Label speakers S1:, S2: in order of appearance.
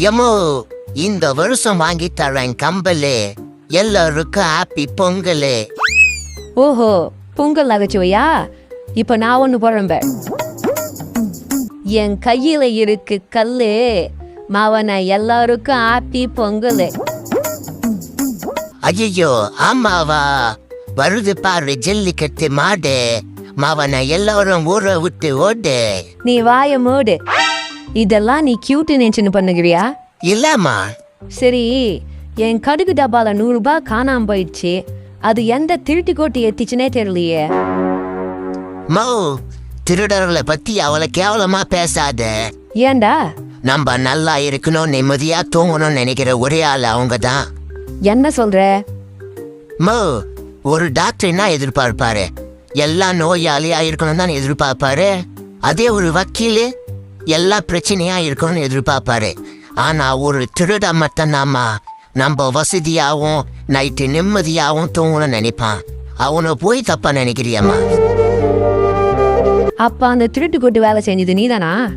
S1: எமோ இந்த வருஷம் வாங்கி தரேன் கம்பலு. எல்லாருக்கும் ஹாப்பி பொங்கலு.
S2: ஓஹோ பொங்கல் நகைச்சுவையா? இப்ப நான் ஒண்ணு புறம்பேன் என் கையில இருக்கு கல்லு. மாவன எல்லாருக்கும் ஆப்பி பொங்கல்.
S1: ஐயோ ஆமாவா? வருது பாரு ஜல்லிக்கட்டு மாடு. மாவன எல்லாரும் ஊரை விட்டு ஓடு.
S2: நீ வாய மூடு. இதெல்லாம் நீ கியூட் நினைச்சுன்னு பண்ணுகிறியா?
S1: இல்லம்மா
S2: சரி என் கடுகு டப்பால நூறு ரூபாய் காணாம போயிடுச்சு. அது எந்த திருட்டு கோட்டி எத்திச்சுனே தெரியலையே.
S1: மோ திருடர்களை பத்தி அவளை கேவலமா பேசாத.
S2: ஏன்டா
S1: நம்ம நல்லா இருக்கணும் நிம்மதியா தூங்கணும்னு நினைக்கிற ஒரே ஆள் அவங்க தான்
S2: என்ன சொல்ற?
S1: மோ ஒரு டாக்டர் என்ன எதிர்பார்ப்பாரு? எல்லா நோயாளியா இருக்கணும் தான் எதிர்பார்ப்பாரு? அதே ஒரு வக்கீல்? எல்லா பிரச்சனையா இருக்கும்னு எதிர்பார்ப்பாரு. ஆனா ஒரு திருட மட்டும் நாம நம்ம வசதியாகவும் நைட்டு நிம்மதியாகவும் தூங்கணும்னு நினைப்பான். அவனை போய் தப்பா நினைக்கிறியம்மா.
S2: அப்ப அந்த திருட்டு கூட்டு வேலை செஞ்சது நீதானா?